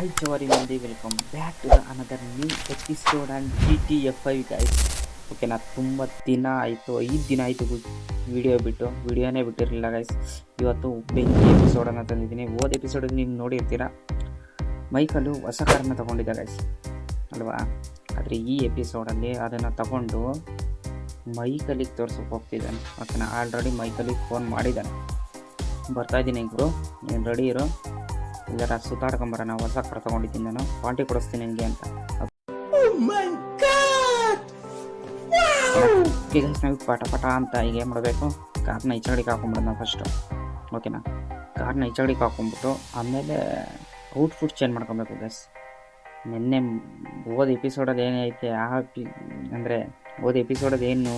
Hi Jawari Mandi, welcome back to the another new episode and GTF 5 guys. ಓಕೆನಾ ತುಂಬ ದಿನ ಆಯಿತು. ಐದು ದಿನ ಆಯಿತು ವಿಡಿಯೋ ಬಿಟ್ಟು. ವಿಡಿಯೋನೇ ಬಿಟ್ಟಿರಲಿಲ್ಲ ಗೈಸ್ ಇವತ್ತು ಬೆಂಕಿ ಎಪಿಸೋಡನ್ನು ತಂದಿದ್ದೀನಿ. ಓದ್ ಎಪಿಸೋಡಲ್ಲಿ ನೀವು ನೋಡಿರ್ತೀರ? ಮೈಕಲ್ಲು ಹೊಸ ಕಾರನ್ನು ತೊಗೊಂಡಿದ್ದ ಗೈಸ್ ಅಲ್ವಾ? ಆದರೆ ಈ ಎಪಿಸೋಡಲ್ಲಿ ಅದನ್ನು ತಗೊಂಡು ಮೈಕಲಿಗೆ ತೋರ್ಸೋಕೆ ಹೋಗ್ತಿದ್ದಾನೆ. ಓಕೆನಾ ಆಲ್ರೆಡಿ ಮೈಕಲಿಗೆ ಫೋನ್ ಮಾಡಿದ್ದಾನೆ. ಬರ್ತಾ ಇದ್ದೀನಿ ಇಬ್ಬರು ನೀನು ರೆಡಿ ಇರು. ಇದರ ಸುತ್ತಾಡ್ಕೊಂಬರೋಣ ಹೊಸ ಕಾರ್ ತಗೊಂಡಿದ್ದೀನಿ ನಾನು. ಪಾರ್ಟಿ ಕೊಡಿಸ್ತೀನಿ ನಿನಗೆ ಅಂತ. ಈಗ ನಾವು ಪಟ ಪಟ ಅಂತ ಈಗ ಏನು ಮಾಡಬೇಕು? ಕಾರ್ನ ಈಚಗಡಿಗೆ ಹಾಕೊಂಬಿಡೋಣ ಫಸ್ಟು ಓಕೆನಾ ಕಾರ್ನ ಈಚಗಡಿಗೆ ಹಾಕೊಂಬಿಟ್ಟು ಆಮೇಲೆ ಔಟ್ಫುಟ್ ಚೇಂಜ್ ಮಾಡ್ಕೊಬೇಕು ಗಸ್ ನಿನ್ನೆ ಓದ ಎಪಿಸೋಡಲ್ಲಿ ಏನೈತೆ ಆ ಪಿ ಅಂದರೆ ಓದ ಎಪಿಸೋಡಲ್ಲಿ ಏನು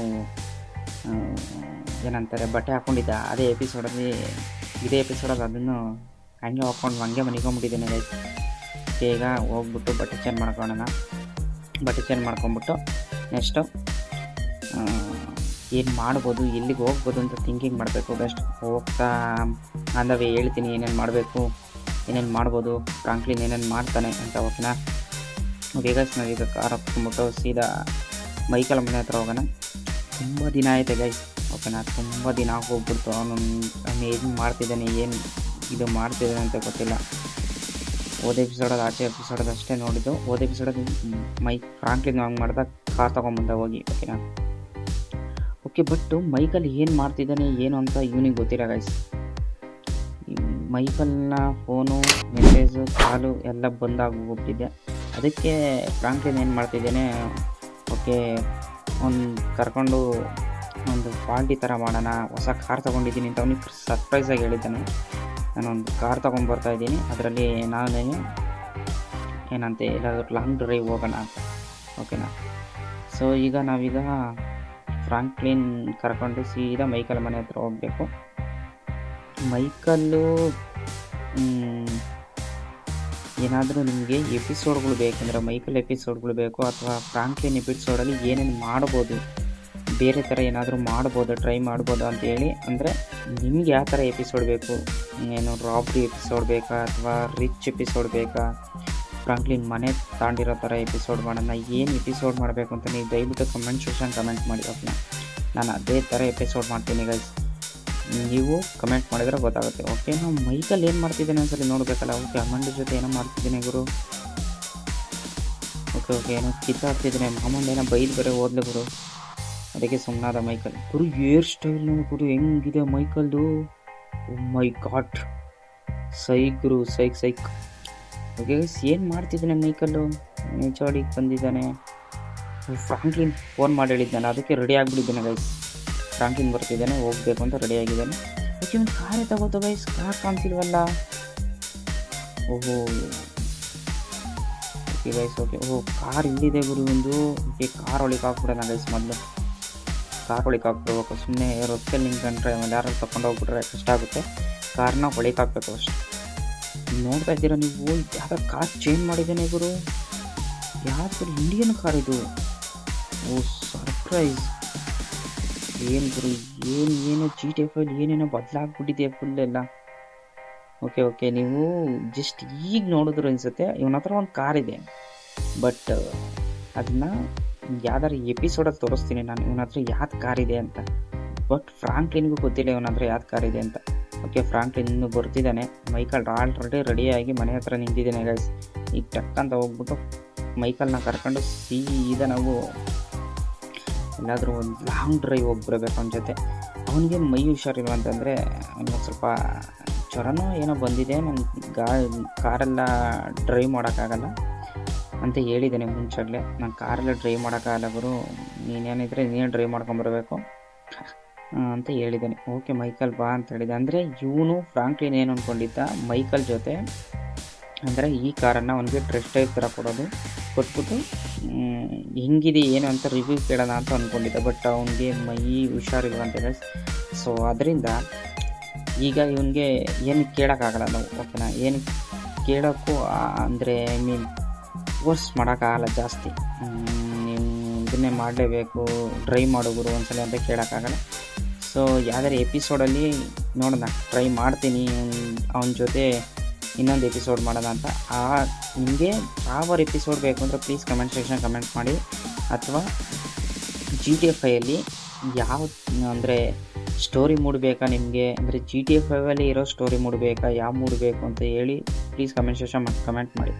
ಏನಂತಾರೆ ಬಟ್ಟೆ ಹಾಕ್ಕೊಂಡಿದ್ದ ಅದೇ ಎಪಿಸೋಡಲ್ಲಿ ಇದೇ ಎಪಿಸೋಡಲ್ಲಿ ಅದನ್ನು ಹಂಗೆ ಹಾಕ್ಕೊಂಡು ಹಂಗೆ ಮನಿಕೊಂಡ್ಬಿಟ್ಟಿದ್ದೀನಿ ಗೈಸ್ ಈಗ ಹೋಗ್ಬಿಟ್ಟು ಬಟ್ಟೆ ಚೇಂಜ್ ಮಾಡ್ಕೊಳ್ಳೋಣ. ಬಟ್ಟೆ ಚೇಂಜ್ ಮಾಡ್ಕೊಂಬಿಟ್ಟು ನೆಕ್ಸ್ಟು ಏನು ಮಾಡ್ಬೋದು, ಎಲ್ಲಿಗೆ ಹೋಗ್ಬೋದು ಅಂತ ಥಿಂಕಿಂಗ್ ಮಾಡಬೇಕು. ಬೆಸ್ಟ್ ಹೋಗ್ತಾ ಅಂದವೇ ಹೇಳ್ತೀನಿ ಏನೇನು ಮಾಡಬೇಕು, ಏನೇನು ಮಾಡ್ಬೋದು ಫ್ರಾಂಕ್ಲಿನ್ ಏನೇನು ಮಾಡ್ತಾನೆ ಅಂತ ಓಕೆನಾ ವೇಗಸ್ನಲ್ಲಿ ಈಗ ಕಾರ್ ಹಾಕ್ಕೊಂಬಿಟ್ಟು ಸೀದಾ ಮೈಕಲ್ ಮನೆ ಹತ್ರ ಹೋಗೋಣ. ತುಂಬ ದಿನ ಆಯಿತು ಗೈಸ್ ಓಕೆನಾ ತುಂಬ ದಿನ ಅವನು ಅವನು ಏನು ಮಾಡ್ತಿದ್ದಾನೆ, ಏನು ಇದು ಮಾಡ್ತಿದ್ದಾನೆ ಅಂತ ಗೊತ್ತಿಲ್ಲ. ಓದ್ ಎಪಿಸೋಡಲ್ಲಿ ಆಚೆ ಎಪಿಸೋಡಲ್ಲಿ ಅಷ್ಟೇ ನೋಡಿದ್ದು. ಓದ್ ಎಪಿಸೋಡಲ್ಲಿ ಮೈಕ್ ಫ್ರಾಂಕ್ಲಿನ್ ಹಂಗೆ ಮಾಡ್ದಾಗ ಕಾರ್ ತೊಗೊಂಬಂದ ಹೋಗಿ ಓಕೆನಾ ಓಕೆ ಬಟ್ ಮೈಕಲ್ಲಿ ಏನು ಮಾಡ್ತಿದ್ದಾನೆ, ಏನು ಅಂತ ಇವನಿಗೆ ಗೊತ್ತಿಲ್ಲ ಗೈಸ್ ಮೈಕಲ್ನ ಫೋನು ಮೆಸೇಜು ಕಾಲು ಎಲ್ಲ ಬಂದಾಗೋಗ್ಬಿಟ್ಟಿದೆ ಅದಕ್ಕೆ ಫ್ರಾಂಕ್ಲಿನ್ ಏನು ಮಾಡ್ತಿದ್ದೇನೆ ಓಕೆ ಒಂದು ಕರ್ಕೊಂಡು ಒಂದು ಪಾರ್ಟಿ ಥರ ಮಾಡೋಣ, ಹೊಸ ಕಾರ್ ತೊಗೊಂಡಿದ್ದೀನಿ ಅಂತ ಅವನಿಗೆ ಸರ್ಪ್ರೈಸಾಗಿ ಹೇಳಿದ್ದಾನೆ. ನಾನೊಂದು ಕಾರ್ ತೊಗೊಂಡ್ಬರ್ತಾ ಇದ್ದೀನಿ. ಅದರಲ್ಲಿ ನಾನು ಏನಂತೆ, ಎಲ್ಲಾದರೂ ಲಾಂಗ್ ಡ್ರೈವ್ ಹೋಗೋಣ ಅಂತ. ಓಕೆನಾ ಸೊ ಈಗ ನಾವೀಗ ಫ್ರಾಂಕ್ಲಿನ್ ಕರ್ಕೊಂಡು ಸೀದಾ ಮೈಕಲ್ ಮನೆ ಹತ್ರ ಹೋಗಬೇಕು. ಮೈಕಲ್ಲು ಏನಾದರೂ ನಿಮಗೆ ಎಪಿಸೋಡ್ಗಳು ಬೇಕೆಂದರೆ ಮೈಕಲ್ ಎಪಿಸೋಡ್ಗಳು ಬೇಕು, ಅಥವಾ ಫ್ರಾಂಕ್ಲಿನ್ ಎಪಿಸೋಡಲ್ಲಿ ಏನೇನು ಮಾಡ್ಬೋದು? ಬೇರೆ ಥರ ಏನಾದರೂ ಮಾಡ್ಬೋದು ಟ್ರೈ ಮಾಡ್ಬೋದು ಅಂತೇಳಿ ಅಂದರೆ ನಿಮ್ಗೆ ಯಾವ ಥರ ಎಪಿಸೋಡ್ ಬೇಕು? ಏನು ರಾಬ್ರಿ ಎಪಿಸೋಡ್ ಬೇಕಾ ಅಥವಾ ರಿಚ್ ಎಪಿಸೋಡ್ ಬೇಕಾ? ಫ್ರಾಂಕ್ಲಿನ್ ಮನೆ ತಾಂಡಿರೋ ಥರ ಎಪಿಸೋಡ್ ಮಾಡೋಣ. ಏನು ಎಪಿಸೋಡ್ ಮಾಡಬೇಕು ಅಂತ ನೀವು ದಯವಿಟ್ಟು ಕಮೆಂಟ್ ಸೆಕ್ಷನ್ ಕಮೆಂಟ್ ಮಾಡಿ ಓಕೆನಾ ನಾನು ಅದೇ ಥರ ಎಪಿಸೋಡ್ ಮಾಡ್ತೀನಿ ಗೈಸ್ ನೀವು ಕಮೆಂಟ್ ಮಾಡಿದರೆ ಗೊತ್ತಾಗುತ್ತೆ ಓಕೆ ನಾವು ಮೈಕಲ್ಲಿ ಏನು ಮಾಡ್ತಿದ್ದೇನೆ ಒಂದ್ಸಲ ನೋಡಬೇಕಲ್ಲ ಓಕೆ ಅಮ್ಮಂಡ ಜೊತೆ ಏನೋ ಮಾಡ್ತಿದ್ದೀನಿ ಗುರು. ಓಕೆ ಓಕೆ ಏನೋ ಕಿತ್ತಾಡ್ತಿದ್ದೀನಿ ಮಾಮಂದ ಏನೋ ಬೈದು ಬೇರೆ ಓದ್ಲಿ ಗುರು. ಅದಕ್ಕೆ ಸುಮ್ಮನಾದ ಮೈಕಲ್. ಗುರು, ಏರ್ ಸ್ಟೈಲ್ ಗುರು ಹೆಂಗಿದೆ ಮೈಕಲ್ದು? ಮೈ ಗಾಟ್ ಸೈಕ್ ಗುರು, ಸೈಕ್ ಸೈಕ್. ಓಕೆ ಏನು ಮಾಡ್ತಿದ್ದಾನೆ ಮೈಕಲ್ಲು? ನೇಚಾಡಿಗೆ ಬಂದಿದ್ದಾನೆ. ಫ್ರಾಂಕ್ಲಿನ್ ಫೋನ್ ಮಾಡಿ ಹೇಳಿದ್ದಾನೆ, ಅದಕ್ಕೆ ರೆಡಿ ಆಗಿಬಿಟ್ಟಿದ್ದಾನೆ ಗೈಸ್ ಫ್ರಾಂಕ್ಲಿನ್ ಬರ್ತಿದ್ದಾನೆ, ಹೋಗಬೇಕು ಅಂತ ರೆಡಿ ಆಗಿದ್ದಾನೆ. ಓಕೆ ಒಂದು ಕಾರೇ ತಗೋತ ಗೈಸ್ ಕಾರ್ ಕಾಣ್ತಿಲ್ವಲ್ಲ. ಓಹೋ. Okay guys okay. ಓಹೋ, ಕಾರ್ ಇಲ್ಲಿದೆ ಗುರು ಒಂದು ಓಕೆ, ಕಾರ್ ಒಳಗೆ ಹಾಕ್ಬಿಡೋಣ ಗೈಸ್ ಮೊದಲು. ಕಾರ್ ಹೊಳಿಕ್ ಹಾಕ್ಬಿಡ್ಬೇಕು ಸುಮ್ಮನೆ ರೊಕ್ಕಲ್ಲಿ ನಿಂತ್ಕೊಂಡ್ರೆ ಆಮೇಲೆ ಯಾರು ತಗೊಂಡು ಹೋಗ್ಬಿಟ್ರೆ ಕಷ್ಟ ಆಗುತ್ತೆ. ಕಾರ್ನ ಹೊಳಿಕ್ ಹಾಕ್ಬೇಕು ಅಷ್ಟೇ. ನೋಡ್ತಾ ಇದ್ದೀರಾ ನೀವು? ಯಾವ ಕಾರ್ ಚೇಂಜ್ ಮಾಡಿದ್ದೇನೆ ಗುರು. ಯಾವ್ದು ಇಂಡಿಯನ್ ಕಾರ್ ಇದು. ಓ ಸರ್ಪ್ರೈಸ್ ಏನು ಗುರು, ಏನು ಏನು ಜಿ ಟಿ ಎಫ್ ಅಲ್ಲಿ ಏನೇನೋ ಬದಲಾಗ್ಬಿಟ್ಟಿದೆ ಫುಲ್ ಎಲ್ಲ. ಓಕೆ ಓಕೆ ನೀವು ಜಸ್ಟ್ ಈಗ ನೋಡಿದ್ರು ಅನಿಸುತ್ತೆ. ಇವನ ಹತ್ರ ಒಂದು ಕಾರ್ ಇದೆ. ಬಟ್ ಅದನ್ನ ಯಾವ್ದಾರು ಎಪಿಸೋಡಲ್ಲಿ ತೋರಿಸ್ತೀನಿ ನಾನು. ಇವನ ಹತ್ರ ಯಾವ್ದು ಕಾರ್ ಇದೆ ಅಂತ. ಬಟ್ ಫ್ರಾಂಕ್ಲಿನ್ಗೂ ಗೊತ್ತಿಲ್ಲ ಇವನ ಹತ್ರ ಯಾವ್ದು ಕಾರ್ ಇದೆ ಅಂತ. ಓಕೆ ಫ್ರಾಂಕ್ಲಿನ್ ಇನ್ನು ಬರ್ತಿದ್ದಾನೆ. ಮೈಕಲ್ ಆಲ್ರೆಡಿ ರೆಡಿಯಾಗಿ ಮನೆ ಹತ್ರ ನಿಂತಿದ್ದಾನೆ ಗೈಸ್ ಈಗ ಟಕ್ ಅಂತ ಹೋಗ್ಬಿಟ್ಟು ಮೈಕಲ್ನ ಕರ್ಕೊಂಡು ಸೀದಾ ನಾವು ಎಲ್ಲಾದರೂ ಒಂದು ಲಾಂಗ್ ಡ್ರೈವ್ ಹೋಗ್ಬಿಡ್ಬೇಕು ಅವನ ಜೊತೆ. ಅವನಿಗೆ ಮೈ ಹುಷಾರಿಲ್ಲ ಅಂತಂದರೆ, ಅವನಿಗೆ ಸ್ವಲ್ಪ ಜ್ವರನೋ ಏನೋ ಬಂದಿದೆ. ನನ್ನ ಗಾ ಕಾರೆಲ್ಲ ಡ್ರೈವ್ ಮಾಡೋಕ್ಕಾಗಲ್ಲ. ಅಂತ ಹೇಳಿದ್ದೇನೆ ಮುಂಚಾಗಲೇ. ನಾನು ಕಾರೆಲ್ಲ ಡ್ರೈವ್ ಮಾಡೋಕ್ಕಾಗಲ್ಲ ಗುರು. ನೀನೇನಿದ್ರೆ ನೀನೇ ಡ್ರೈವ್ ಮಾಡ್ಕೊಂಬರ್ಬೇಕು. ಅಂತ ಹೇಳಿದ್ದೇನೆ ಓಕೆ ಮೈಕಲ್ ಬಾ ಅಂತ ಹೇಳಿದೆ. ಅಂದರೆ ಇವನು ಫ್ರಾಂಕ್ಲಿನ್ ಏನು ಅಂದ್ಕೊಂಡಿದ್ದ ಮೈಕಲ್ ಜೊತೆ. ಅಂದರೆ ಈ ಕಾರನ್ನು ಅವನಿಗೆ ಡ್ರೆಸ್ ಟೈಪ್ ಥರ ಕೊಡೋದು. ಕೊಟ್ಬಿಟ್ಟು ಹೆಂಗಿದೆ, ಏನು ಅಂತ ರಿವ್ಯೂ ಕೇಳೋಣ ಅಂತ ಅಂದ್ಕೊಂಡಿದ್ದ ಬಟ್ ಅವನಿಗೆ ಮೈ ಹುಷಾರಿಲ್ಲ ಅಂತ ಹುಷಾರಿಲ್ವಂತೆ ಸೊ ಅದರಿಂದ ಈಗ ಇವನಿಗೆ ಏನು ಕೇಳೋಕ್ಕಾಗಲ್ಲ ನಾವು ಓಕೆನಾ ಏನು ಕೇಳೋಕ್ಕೂ ಅಂದರೆ ಐ ಮೀನ್ ಫೋರ್ಸ್ ಮಾಡೋಕ್ಕಾಗಲ್ಲ ಜಾಸ್ತಿ. ನೀನು ಇದನ್ನೇ ಮಾಡಲೇಬೇಕು ಟ್ರೈ ಮಾಡೋಗ್ರು ಒಂದ್ಸಲ ಅಂತ ಕೇಳೋಕ್ಕಾಗಲ್ಲ. ಸೊ ಯಾವ್ದಾರು ಎಪಿಸೋಡಲ್ಲಿ ನೋಡೋಣ ಟ್ರೈ ಮಾಡ್ತೀನಿ, ಅವನ ಜೊತೆ ಇನ್ನೊಂದು ಎಪಿಸೋಡ್ ಮಾಡೋಣ ಅಂತ. ಆ, ನಿಮಗೆ ಯಾವ ಎಪಿಸೋಡ್ ಬೇಕು ಅಂದರೆ ಪ್ಲೀಸ್ ಕಮೆಂಟ್ ಸೆಕ್ಷನ್ ಕಮೆಂಟ್ ಮಾಡಿ. ಅಥವಾ ಜಿ ಟಿ ಎಫ್ ಐಯಲ್ಲಿ ಯಾವ, ಅಂದರೆ ಸ್ಟೋರಿ ಮೂಡ್ ಬೇಕಾ ನಿಮಗೆ? ಅಂದರೆ ಜಿ ಟಿ ಎಫ್ ಐವಲ್ಲಿ ಇರೋ ಸ್ಟೋರಿ ಮೂಡ್ ಬೇಕಾ ಯಾವ ಮೂಡ್ ಬೇಕು ಅಂತ ಹೇಳಿ ಪ್ಲೀಸ್ ಕಮೆಂಟ್ ಸೆಕ್ಷನ್ ಕಮೆಂಟ್ ಮಾಡಿ.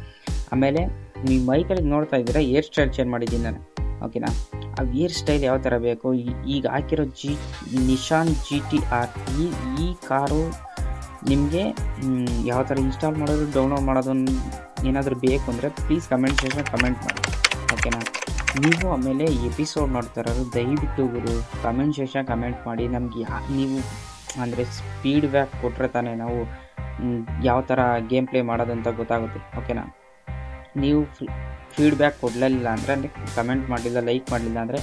ಆಮೇಲೆ ನೀವು ಮೈಕಲ್ಲಿ ನೋಡ್ತಾ ಇದ್ದೀರಾ, ಏರ್ ಸ್ಟೈಲ್ ಚೇಂಜ್ ಮಾಡಿದ್ದೀನಿ ನಾನು. ಓಕೆನಾ? ಆ ಏರ್ ಸ್ಟೈಲ್ ಯಾವ ಥರ ಬೇಕು? ಈಗ ಹಾಕಿರೋ G, Nissan G T R, ಈ ಈ ಕಾರು ನಿಮಗೆ ಯಾವ ಥರ ಇನ್ಸ್ಟಾಲ್ ಮಾಡೋದು ಡೌನ್ಲೋಡ್ ಮಾಡೋದು ಏನಾದರೂ ಬೇಕು ಅಂದರೆ ಪ್ಲೀಸ್ ಕಮೆಂಟ್ ಸೆಕ್ಷನ್ ಕಮೆಂಟ್ ಮಾಡಿ. ಓಕೆನಾ? ನೀವು ಆಮೇಲೆ ಎಪಿಸೋಡ್ ನೋಡ್ತಾ ಇರೋದು, ದಯವಿಟ್ಟು ಗುರು ಕಮೆಂಟ್ ಸೆಕ್ಷನ್ ಕಮೆಂಟ್ ಮಾಡಿ. ನಮ್ಗೆ ಯಾ, ನೀವು ಅಂದರೆ ಸ್ಪೀಡ್ ಬ್ಯಾಕ್ ಕೊಟ್ಟರೆ ತಾನೇ ನಾವು ಯಾವ ಥರ ಗೇಮ್ ಪ್ಲೇ ಮಾಡೋದಂತ ಗೊತ್ತಾಗುತ್ತೆ. ಓಕೆನಾ? ನೀವು ಫೀಡ್ಬ್ಯಾಕ್ ಕೊಡಲಿಲ್ಲ ಅಂದರೆ ಕಮೆಂಟ್ ಮಾಡಲಿಲ್ಲ ಲೈಕ್ ಮಾಡಲಿಲ್ಲ ಅಂದರೆ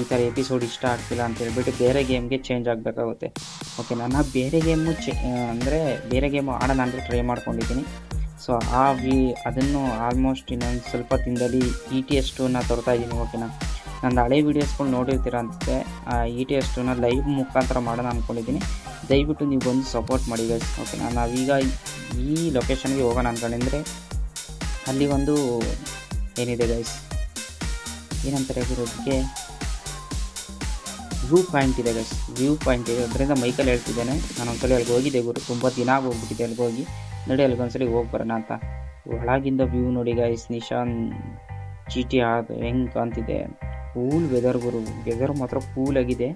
ಈ ಥರ ಎಪಿಸೋಡ್ ಇಷ್ಟ ಆಗ್ತಿಲ್ಲ ಅಂತ ಹೇಳ್ಬಿಟ್ಟು ಬೇರೆ ಗೇಮ್ಗೆ ಚೇಂಜ್ ಆಗಬೇಕಾಗುತ್ತೆ. ಓಕೆ ನಾನು ಬೇರೆ ಗೇಮು ಚೇ ಅಂದರೆ ಬೇರೆ ಗೇಮು ಆಡೋಣ ಅಂದರೆ ಟ್ರೈ ಮಾಡ್ಕೊಂಡಿದ್ದೀನಿ. ಸೊ ಆ ವಿ, ಅದನ್ನು ಆಲ್ಮೋಸ್ಟ್ ಇನ್ನೊಂದು ಸ್ವಲ್ಪ ದಿನದಲ್ಲಿ ಇ ಟಿ ಎಸ್ ಟೂನ ತರ್ತಾ ಇದ್ದೀನಿ ಓಕೆನಾ ನಂದು ಹಳೆ ವೀಡಿಯೋಸ್ಗಳು ನೋಡಿರ್ತೀರ ಅಂತೆ, ಆ ಇ ಟಿ ಎಸ್ ಟೂನ ಲೈವ್ ಮುಖಾಂತರ ಮಾಡೋಣ ಅಂದ್ಕೊಂಡಿದ್ದೀನಿ ದಯವಿಟ್ಟು ನೀವು ಬಂದು ಸಪೋರ್ಟ್ ಮಾಡಿ ಗೈಸ್ ನಾನು ನಾವೀಗ ಈ ಲೊಕೇಶನ್ಗೆ ಹೋಗೋಣ ಅಂದ್ಕೊಂಡಿದ್ರೆ ಅಲ್ಲಿ ಒಂದು ಏನಿದೆ ಗೈಸ್ ಏನಂತಾರೆ ಅದಕ್ಕೆ ವ್ಯೂ ಪಾಯಿಂಟ್ ಇದೆ ಗೈಸ್ ವ್ಯೂ ಪಾಯಿಂಟ್ ಇದೆ. ಅದರಿಂದ ಮೈಕಲ್ಲಿ ಹೇಳ್ತಿದ್ದೇನೆ. ನಾನು ಒಂದ್ಸಲ ಅಲ್ಲಿಗೆ ಹೋಗಿದ್ದೆ ಗುರು. ತುಂಬ ದಿನ ಹೋಗ್ಬಿಟ್ಟಿದೆ ಅಲ್ಲಿಗೆ ಹೋಗಿ. ನಡಿ, ಅಲ್ಲಿಗೆ ಒಂದ್ಸಲಿ ಹೋಗಿ ಬರೋಣ ಅಂತ. ಒಳಗಿಂದ ವ್ಯೂ ನೋಡಿ ಗೈಸ್ ನಿಶಾನ್ ಚೀಟಿ ಆದ ಹೆಂಗ್ ಕಾಣ್ತಿದೆ. ಕೂಲ್ ವೆದರ್ ಗುರು. ವೆದರ್ ಮಾತ್ರ ಕೂಲ್ ಆಗಿದೆ.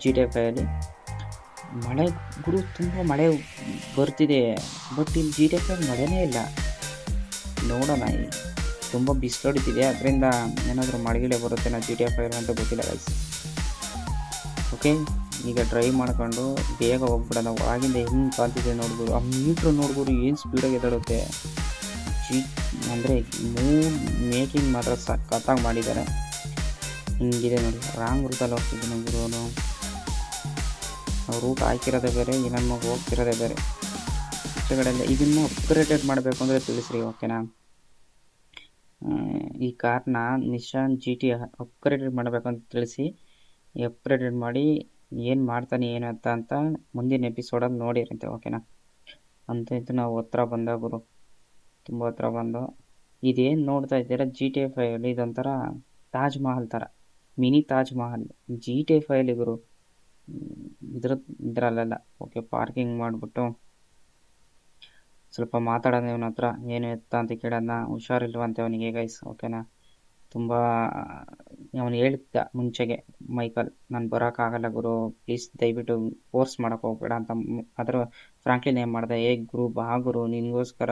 ಜಿ ಟಿ ಎಫ್ ಐಯಲ್ಲಿ ಮಳೆ ಗುರು, ತುಂಬ ಮಳೆ ಬರ್ತಿದೆ. ಬಟ್ ಇಲ್ಲಿ ಜಿ ಟಿ ಐಲಿ ಮಳೆನೇ ಇಲ್ಲ. ನೋಡೋಣ ತುಂಬ ಬಿಸಿಲೊಡಿತಿದೆ ಅದರಿಂದ ಏನಾದರೂ ಮಳೆಗಿಳೆ ಬರುತ್ತೆ ನಾ ಜಿ ಟಿ ಎಫ್ ಅಂತ ಗೊತ್ತಿಲ್ಲ ಗೈಸ್ ಓಕೆ ಈಗ ಡ್ರೈವ್ ಮಾಡ್ಕೊಂಡು ಬೇಗ ಹೋಗ್ಬಿಡೋಣ. ಆಗಿಂದ ಹೆಂಗೆ ಕಾಲ್ತಿದೆ ನೋಡ್ಬೋದು. ಆ ಮೀಟ್ರ್ ನೋಡ್ಬೋದು ಏನು ಸ್ಪೀಡಾಗಿ ಎದಾಡುತ್ತೆ ಜಿ ಅಂದರೆ ಮೂವ್ ಮೇಕಿಂಗ್ ಮಾತ್ರ ಸಖತ್ತಾಗಿ ಮಾಡಿದ್ದಾರೆ. ಹಿಂಗಿದೆ ನೋಡಿ. ರಾಂಗ್ ರೂಟಲ್ಲಿ ಹೋಗ್ತಿದ್ದೀನಿ ಗುರು ಅವನು ರೂಟ್ ಹಾಕಿರೋದೇ ಬೇರೆ ಇನ್ನೊಂದು ಹೋಗ್ತಿರೋದೇ ಬೇರೆ. ಕಡೆಯಿಂದ ಇದನ್ನು ಅಪ್ಗ್ರೇಡೆಡ್ ಮಾಡಬೇಕು ಅಂದರೆ ತಿಳಿಸ್ರಿ, ಓಕೆನಾ? ಈ ಕಾರ್ನ ನಿಶಾನ್ ಜಿ ಟಿ ಅಪ್ಗ್ರೇಡೆಡ್ ಅಂತ ತಿಳಿಸಿ ಅಪ್ಗ್ರೇಡೆಡ್ ಮಾಡಿ ಏನು ಮಾಡ್ತಾನೆ ಏನಂತ ಅಂತ ಮುಂದಿನ ಎಪಿಸೋಡಲ್ಲಿ ನೋಡಿರಂತೆ, ಓಕೆನಾ? ಅಂತ ಇದು ನಾವು ಹತ್ರ ಬಂದ ಗುರು, ತುಂಬ ಹತ್ರ ಬಂದು, ಇದೇನು ನೋಡ್ತಾ ಇದ್ದೀರಾ ಜಿ ಟಿ ಎಫ್ ಇದೊಂಥರ ತಾಜ್ ಮಹಲ್ ಥರ, mini Taj Mahal G T F ಐಲಿ ಗುರು ಇದ್ರ, ಇದರಲ್ಲೆಲ್ಲ, ಓಕೆ, ಪಾರ್ಕಿಂಗ್ ಮಾಡಿಬಿಟ್ಟು ಸ್ವಲ್ಪ ಮಾತಾಡೋಣ ಇವನ ಹತ್ರ. ಏನು ಎತ್ತ ಅಂತ ಕೇಳೋಣ ಹುಷಾರಿಲ್ವಂತೆ ಅವನಿಗೆ ಗೈಸ್ ಓಕೆನಾ ತುಂಬ, ಅವನು ಹೇಳಿದ್ದ ಮುಂಚೆಗೆ ಮೈಕಲ್ ನಾನು ಬರೋಕ್ಕಾಗಲ್ಲ ಗುರು. ಪ್ಲೀಸ್ ದಯವಿಟ್ಟು ಫೋರ್ಸ್ ಮಾಡೋಕೆ ಹೋಗ್ಬೇಡ ಅಂತ ಅದರ ಫ್ರಾಂಕ್ಲಿನ್ ಏನು ಮಾಡಿದೆ, ಏ ಗುರು, ಬಾ ಗುರು. ನಿನಗೋಸ್ಕರ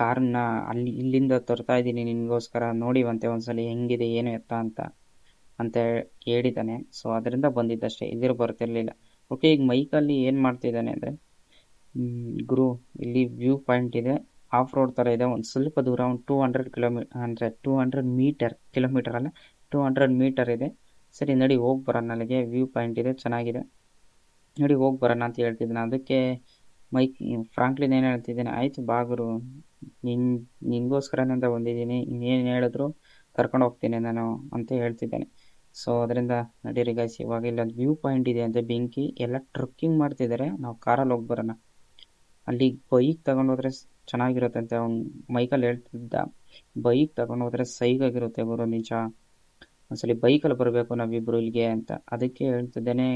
ಕಾರನ್ನ ಅಲ್ಲಿ, ಇಲ್ಲಿಂದ ತರ್ತಾ ಇದ್ದೀನಿ ನಿನಗೋಸ್ಕರ. ನೋಡಿವಂತೆ ಒಂದ್ಸಲಿ ಹೆಂಗಿದೆ, ಏನು ಎತ್ತ ಅಂತ ಅಂತ ಹೇಳಿದ್ದಾನೆ ಸೊ ಅದರಿಂದ ಬಂದಿದ್ದಷ್ಟೇ. ಇದ್ರ ಬರ್ತಿರ್ಲಿಲ್ಲ. ಓಕೆ ಈಗ ಮೈಕಲ್ಲಿ ಏನು ಮಾಡ್ತಿದ್ದಾನೆ ಅಂದರೆ ಗುರು, ಇಲ್ಲಿ ವ್ಯೂ ಪಾಯಿಂಟ್ ಇದೆ. ಆಫ್ ರೋಡ್ ತರ ಇದೆ. ಒಂದು ಸ್ವಲ್ಪ ದೂರ, ಒಂದು ಟೂ ಹಂಡ್ರೆಡ್ ಕಿಲೋಮೀ ಅಂದರೆ ಟೂ ಹಂಡ್ರೆಡ್ ಮೀಟರ್ ಕಿಲೋಮೀಟರ್ ಅಲ್ಲ ಟೂ ಹಂಡ್ರೆಡ್ ಮೀಟರ್ ಇದೆ. ಸರಿ, ನಡಿ ಹೋಗಿ ಬರೋಣ ಅಲ್ಲಿಗೆ. ವ್ಯೂ ಪಾಯಿಂಟ್ ಇದೆ, ಚೆನ್ನಾಗಿದೆ. ನಡಿ ಹೋಗಿ ಬರೋಣ ಅಂತ ಹೇಳ್ತಿದ್ದಾನೆ ಅದಕ್ಕೆ ಮೈಕ್, ಫ್ರಾಂಕ್ಲಿನ್ ಏನು ಹೇಳ್ತಿದ್ದೇನೆ? ಆಯಿತು, ಬಾ ಗುರು. ನಿನ್ ಅಂತ ಬಂದಿದ್ದೀನಿ. ಇನ್ನೇನು ಹೇಳಿದ್ರು ಕರ್ಕೊಂಡು ಹೋಗ್ತೀನಿ ನಾನು ಅಂತ ಹೇಳ್ತಿದ್ದೇನೆ. ಸೊ ಅದರಿಂದ ನಡೀರಿ ಗೈಸ್ ಇವಾಗ ಇಲ್ಲೊಂದು ವ್ಯೂ ಪಾಯಿಂಟ್ ಇದೆ ಅಂತ ಬೆಂಕಿ. ಎಲ್ಲ ಟ್ರಕ್ಕಿಂಗ್ ಮಾಡ್ತಿದ್ದಾರೆ. ನಾವು ಕಾರಲ್ಲಿ ಹೋಗಿ ಬರೋಣ. ಅಲ್ಲಿ ಬೈಕ್ ತಗೊಂಡೋದ್ರೆ ಸ್- ಚೆನ್ನಾಗಿರುತ್ತೆ ಅಂತ ಅವ್ನು ಮೈಕಲ್ಲಿ ಹೇಳ್ತಿದ್ದ ಬೈಕ್ ತಗೊಂಡೋದ್ರೆ ಸೈಗಾಗಿರುತ್ತೆ ಗುರು ನಿಜ. ಒಂದ್ಸಲಿ ಬೈಕಲ್ಲಿ ಬರಬೇಕು ನಾವಿಬ್ರು ಇಲ್ಲಿಗೆ ಅಂತ. ಅದಕ್ಕೆ ಹೇಳ್ತಿದ್ದೇನೆ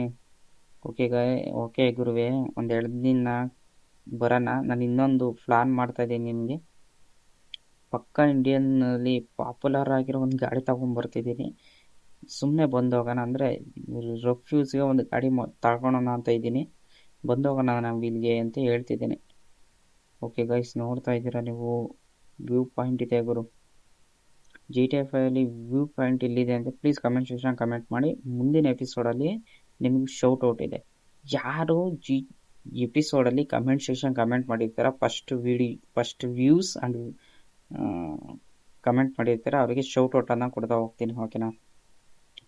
ಓಕೆ ಗಾಯ ಓಕೆ ಗುರುವೆ, ಒಂದು ಎರಡು ದಿನ ಬರೋಣ. ನಾನು ಇನ್ನೊಂದು ಪ್ಲಾನ್ ಮಾಡ್ತಾ ಇದ್ದೀನಿ ನಿಮಗೆ ಪಕ್ಕ ಇಂಡಿಯನ್ನಲ್ಲಿ ಪಾಪ್ಯುಲರ್ ಆಗಿರೋ ಒಂದು ಗಾಡಿ ತಗೊಂಡ್ಬರ್ತಿದ್ದೀನಿ ಸುಮ್ಮನೆ ಬಂದು ಹೋಗೋಣ. ಅಂದರೆ ರಫ್ಯೂಸ್ಗೆ ಒಂದು ಗಾಡಿ ತಗೊಳೋಣ ಅಂತ ಇದ್ದೀನಿ. ಬಂದು ನಮ್ಗೆ ಇಲ್ಲಿಗೆ ಅಂತ ಹೇಳ್ತಿದ್ದೀನಿ. ಓಕೆ ಗೈಸ್ ನೋಡ್ತಾ ಇದ್ದೀರಾ ನೀವು? ವ್ಯೂ ಪಾಯಿಂಟ್ ಇದೆ ಗುರು. ಜಿ ಟಿ ಎಫ್ ಐಲಿ ವ್ಯೂ ಪಾಯಿಂಟ್ ಇಲ್ಲಿದೆ ಅಂತ ಪ್ಲೀಸ್ ಕಮೆಂಟ್ ಸೆಕ್ಷನ್ ಕಮೆಂಟ್ ಮಾಡಿ. ಮುಂದಿನ ಎಪಿಸೋಡಲ್ಲಿ ನಿಮ್ಗೆ ಶೌಟ್ ಔಟ್ ಇದೆ. ಯಾರು ಜಿ ಎಪಿಸೋಡಲ್ಲಿ ಕಮೆಂಟ್ ಸೆಕ್ಷನ್ ಕಮೆಂಟ್ ಮಾಡಿರ್ತಾರ ಫಸ್ಟ್ ವಿಡಿ ಫಸ್ಟ್ ವ್ಯೂಸ್ ಆ್ಯಂಡ್ ಕಮೆಂಟ್ ಮಾಡಿರ್ತಾರೆ ಅವರಿಗೆ ಶೌಟ್ ಔಟನ್ನು ಕೊಡ್ತಾ ಹೋಗ್ತೀನಿ ಓಕೆನಾ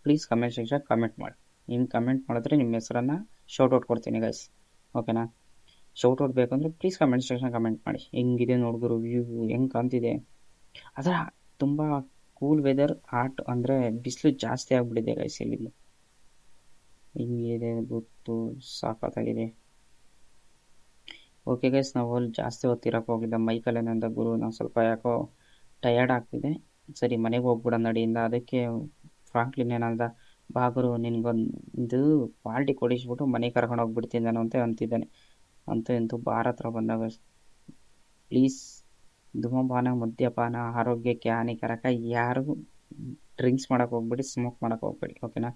ಪ್ಲೀಸ್ ಕಮೆಂಟ್ ಸೆಕ್ಷನ್ ಕಮೆಂಟ್ ಮಾಡಿ. ನೀವು ಕಮೆಂಟ್ ಮಾಡಿದ್ರೆ ನಿಮ್ಮ ಹೆಸರನ್ನು ಶೌಟ್ ಔಟ್ ಕೊಡ್ತೀನಿ ಗೈಸ್ ಓಕೆನಾ ಶೌಟ್ ಔಟ್ ಬೇಕಂದ್ರೆ ಪ್ಲೀಸ್ ಕಮೆಂಟ್ ಸೆಕ್ಷನ್ ಕಮೆಂಟ್ ಮಾಡಿ. ಹೆಂಗಿದೆ ನೋಡಿದ್ರು ವ್ಯೂ ಹೆಂಗೆ ಕಾಣ್ತಿದೆ? ಅದರ ತುಂಬ ಕೂಲ್ ವೆದರ್ ಹಾಟ್ ಅಂದರೆ ಬಿಸಿಲು ಜಾಸ್ತಿ ಆಗಿಬಿಟ್ಟಿದೆ ಗೈಸ್ ಇಲ್ಲಿ ಹಿಂಗಿದೆ ಗೊತ್ತು ಸಾಕತ್ತಾಗಿದೆ ಓಕೆ ಗೈಸ್ ನಾವು ಅಲ್ಲಿ ಜಾಸ್ತಿ ಹೊತ್ತಿರಕ್ಕೆ ಹೋಗಿದ್ದ ಮೈಕಲ್ಲೇನಂದ ಗುರು, ನಾವು ಸ್ವಲ್ಪ ಯಾಕೋ ಟಯರ್ಡ್ ಆಗ್ತಿದೆ. ಸರಿ ಮನೆಗೆ ಹೋಗ್ಬಿಡ ನಡಿಯಿಂದ. ಅದಕ್ಕೆ ಫ್ರಾಂಕ್ಲಿನ್ ಏನಂದ ಬಾ ನಿನ್ಗೊಂದು ಪಾರ್ಟಿ ಕೊಡಿಸ್ಬಿಟ್ಟು ಮನೆಗೆ ಕರ್ಕೊಂಡು ಹೋಗ್ಬಿಡ್ತೀನಿ ನಾನು ಅಂತ ಅಂತಿದ್ದಾನೆ. ಅಂತ ಇಂತೂ ಬಾರ್ ಹತ್ರ ಬಂದಾಗ ಪ್ಲೀಸ್ ಧೂಮಪಾನ, ಮದ್ಯಪಾನ ಆರೋಗ್ಯಕ್ಕೆ ಹಾನಿಕಾರಕ ಯಾರಿಗೂ ಡ್ರಿಂಕ್ಸ್ ಮಾಡೋಕೆ ಹೋಗ್ಬೇಡಿ ಸ್ಮೋಕ್ ಮಾಡೋಕೆ ಹೋಗ್ಬೇಡಿ ಓಕೆನಾ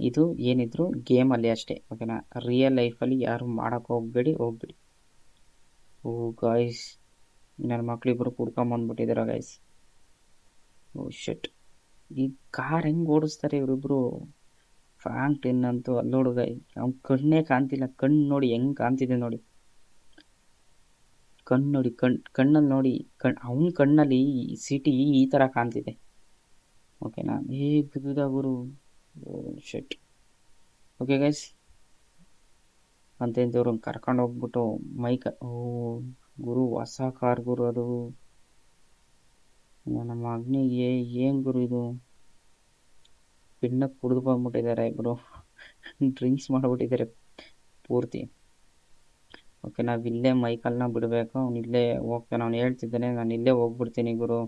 ಇದು ಏನಿದ್ರು ಗೇಮಲ್ಲಿ ಅಷ್ಟೇ ಓಕೆನಾ ರಿಯಲ್ ಲೈಫಲ್ಲಿ ಯಾರು ಮಾಡೋಕೆ ಹೋಗ್ಬೇಡಿ ಹೋಗ್ಬೇಡಿ. ಓ ಗಾಯ್ಸ್ ನನ್ನ ಮಕ್ಳಿಬ್ರು ಕುಡ್ಕೊಂಬಂದ್ಬಿಟ್ಟಿದ್ದಾರೆ ಗಾಯ್ಸ್ ಓ ಶೆಟ್ ಈ ಕಾರ್ ಹೆಂಗೆ ಓಡಿಸ್ತಾರೆ ಇವರಿಬ್ರು? ಫ್ರಾಂಕ್ಲಿನ್ ಅಂತೂ ಅಲ್ಲೋಡು ಗೈ ಅವ್ನ ಕಣ್ಣೇ ಕಾಣ್ತಿಲ್ಲ. ಕಣ್ಣು ನೋಡಿ ಹೆಂಗೆ ಕಾಣ್ತಿದೆ ನೋಡಿ. ಕಣ್ಣು ನೋಡಿ, ಕಣ್ ಕಣ್ಣಲ್ಲಿ ನೋಡಿ, ಕಣ್, ಅವನ ಕಣ್ಣಲ್ಲಿ ಈ ಸಿಟಿ ಈ ಥರ ಕಾಣ್ತಿದೆ. ಓಕೆನಾ ಹೇಗೆ ಬಿದ್ದ ಗುರು. ಶೆಟ್ ಓಕೆ ಗೈಸ್ ಅಂತ ಅವ್ರನ್ನ ಕರ್ಕೊಂಡು ಹೋಗ್ಬಿಟ್ಟು ಮೈಕ್, ಓ ಗುರು ಹೊಸ ಕಾರ್ ಗುರು ಅದು. ನನ್ನ ಮಗನಿಗೆ ಏನು ಗುರು ಇದು? ಪಿಣ್ಣ ಕುಡಿದು ಬಂದ್ಬಿಟ್ಟಿದ್ದಾರೆ ಇಬ್ಬರು ಡ್ರಿಂಕ್ಸ್ ಮಾಡಿಬಿಟ್ಟಿದ್ದಾರೆ ಪೂರ್ತಿ. ಓಕೆ, ನಾವು ಇಲ್ಲೇ ಮೈಕಲ್ನ ಬಿಡಬೇಕು. ಅವ್ನು ಇಲ್ಲೇ ಹೋಗ್ತಾನೆ. ಅವ್ನು ಹೇಳ್ತಿದ್ದಾನೆ, ನಾನು ಇಲ್ಲೇ ಹೋಗ್ಬಿಡ್ತೀನಿ ಗುರು.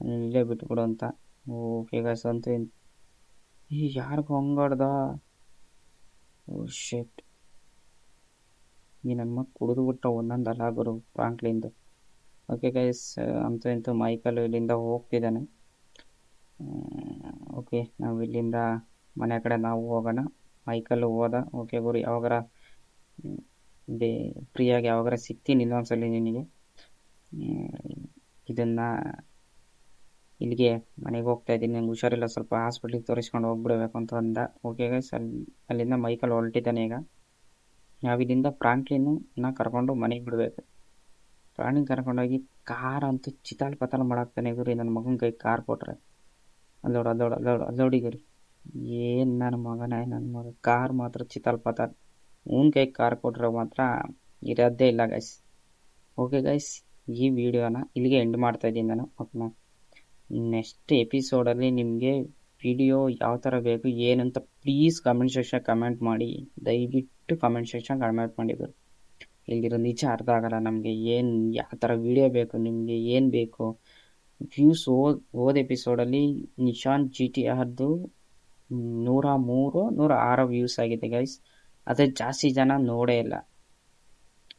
ಇಲ್ಲೇ ಬಿಟ್ಬಿಡು ಅಂತ. ಓಕೆ ಗಾಯ್ಸ್ ಅಂತೂ ಈ ಯಾರಿಗೂ ಹಂಗಾಡ್ದ? ಓ ಶೆಟ್ ಈ ನಮ್ಮ ಮಗ ಕುಡಿದು ಬಿಟ್ಟ ಒಂದೊಂದು ಅಲ್ಲ ಗುರು ಫ್ರಾಂಕ್ಲಿಂದು ಓಕೆ ಗೈಸ್ ಅಂತೂ ಇಂತೂ ಮೈಕಲ್ ಇಲ್ಲಿಂದ ಹೋಗ್ತಿದ್ದಾನೆ. ಓಕೆ ನಾವು ಇಲ್ಲಿಂದ ಮನೆ ಕಡೆ ನಾವು ಹೋಗೋಣ. ಮೈಕಲ್ ಹೋದ. ಓಕೆ ಗುರು ಯಾವಾಗಾರ ಬೇ ಫ್ರೀಯಾಗಿ ಯಾವಾಗಾರ ಸಿಗ್ತೀನಿ ಇನ್ನೊಂದ್ಸಲಿ ನಿನಗೆ. ಇದನ್ನು ಇಲ್ಲಿಗೆ ಮನೆಗೆ ಹೋಗ್ತಾ ಇದ್ದೀನಿ. ನಂಗೆ ಹುಷಾರಿಲ್ಲ. ಸ್ವಲ್ಪ ಹಾಸ್ಪಿಟ್ಲಿಗೆ ತೋರಿಸ್ಕೊಂಡು ಹೋಗ್ಬಿಡ್ಬೇಕು ಅಂತ ಅಂದ. ಓಕೆ ಗೈಸ್ ಅಲ್ಲಿ ಅಲ್ಲಿಂದ ಮೈಕಲ್ ಹೊರಟಿದ್ದಾನೆ ಈಗ. ನಾವಿಲ್ಲಿಂದ ನಾ ಕರ್ಕೊಂಡು ಮನೆಗೆ ಬಿಡಬೇಕು. ಪ್ರಾಣಿ ಕರ್ಕೊಂಡೋಗಿ ಕಾರ್ ಅಂತೂ ಚಿತಾಲ್ ಪತಾಲ್ ಮಾಡಾಕ್ತಾನೆ ನನ್ನ ಮಗನ ಕೈ ಕಾರ್ ಕೊಟ್ರೆ. ಅಲ್ಲೋಡು ಅಲ್ಲೋಡು ಅಲ್ಲೋಡು ಅಲ್ಲೋಡಿ ಗುರಿ ಏನು ನನ್ನ ಮಗನ ನನ್ನ ಮಗ ಕಾರ್ ಮಾತ್ರ ಚಿತಾಲ್ ಪತಾಲ್. ಅವನ ಕೈ ಕಾರ್ ಕೊಟ್ರೆ ಮಾತ್ರ ಇರೋದೇ ಇಲ್ಲ ಗೈಸ್ ಓಕೆ ಗೈಸ್ ಈ ವಿಡಿಯೋನ ಇಲ್ಲಿಗೆ ಎಂಡ್ ಮಾಡ್ತಾ ಇದ್ದೀನಿ ನಾನು, ಓಕೆನಾ? ನೆಕ್ಸ್ಟ್ ಎಪಿಸೋಡಲ್ಲಿ ನಿಮಗೆ ವಿಡಿಯೋ ಯಾವ ಥರ ಬೇಕು ಏನಂತ ಪ್ಲೀಸ್ ಕಮೆಂಟ್ ಸೆಕ್ಷನ್ ಕಮೆಂಟ್ ಮಾಡಿ. ದಯವಿಟ್ಟು ಕಮೆಂಟ್ ಸೆಕ್ಷನ್ ಕಮೆಂಟ್ ಮಾಡಿದ್ರು ಇಲ್ಲಿರೋ ನಿಜ ಅರ್ಥ ಆಗಲ್ಲ. ನಮಗೆ ಏನು, ಯಾವ ಥರ ವಿಡಿಯೋ ಬೇಕು, ನಿಮಗೆ ಏನು ಬೇಕು? ವ್ಯೂಸ್ ಓದ್ ಓದ್ ಎಪಿಸೋಡಲ್ಲಿ ನಿಶಾನ್ ಜಿ ಟಿ ಆರ್ದು ನೂರ ಮೂರು, ನೂರ ಆರು ವ್ಯೂಸ್ ಆಗಿದೆ ಗೈಸ್ ಅದೇ ಜಾಸ್ತಿ ಜನ ನೋಡೇ ಇಲ್ಲ.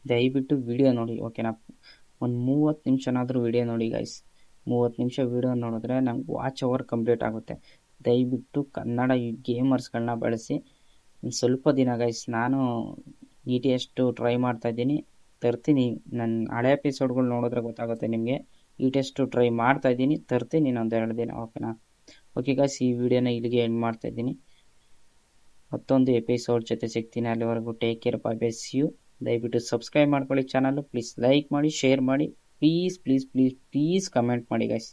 ದಯವಿಟ್ಟು ವಿಡಿಯೋ ನೋಡಿ ಓಕೆನಾ ಒಂದು ಮೂವತ್ತು ನಿಮಿಷನಾದರೂ ವಿಡಿಯೋ ನೋಡಿ ಗೈಸ್ ಮೂವತ್ತು ನಿಮಿಷ ವಿಡಿಯೋ ನೋಡಿದ್ರೆ ನಂಗೆ ವಾಚ್ ಅವರ್ ಕಂಪ್ಲೀಟ್ ಆಗುತ್ತೆ. ದಯವಿಟ್ಟು ಕನ್ನಡ ಗೇಮರ್ಸ್ಗಳನ್ನ ಬಳಸಿ. ಸ್ವಲ್ಪ ದಿನ ಗೈಸ್ ನಾನು ಇ ಟಿ ಎಷ್ಟು ಟ್ರೈ ಮಾಡ್ತಾ ಇದ್ದೀನಿ. ತರ್ತೀನಿ. ನನ್ನ ಹಳೆ ಎಪಿಸೋಡ್ಗಳು ನೋಡಿದ್ರೆ ಗೊತ್ತಾಗುತ್ತೆ ನಿಮಗೆ. ಈ ಟೆಸ್ಟು ಟ್ರೈ ಮಾಡ್ತಾ ಇದ್ದೀನಿ. ತರ್ತೀನಿ ಒಂದೆರಡು ದಿನ. ಓಕೆನಾ ಓಕೆ ಗಾಯ್ಸ್ ಈ ವಿಡಿಯೋನ ಇಲ್ಲಿಗೆ ಎಂಡ್ ಮಾಡ್ತಾ ಇದ್ದೀನಿ. ಮತ್ತೊಂದು ಎಪಿಸೋಡ್ ಜೊತೆ ಸಿಗ್ತೀನಿ ಅಲ್ಲಿವರೆಗೂ. Take care bye bless you ದಯವಿಟ್ಟು ಸಬ್ಸ್ಕ್ರೈಬ್ ಮಾಡ್ಕೊಳ್ಳಿ ಚಾನಲ್ಲು ಪ್ಲೀಸ್ ಲೈಕ್ ಮಾಡಿ ಶೇರ್ ಮಾಡಿ. Please please please please comment ಮಾಡಿ ಗಾಯ್ಸ್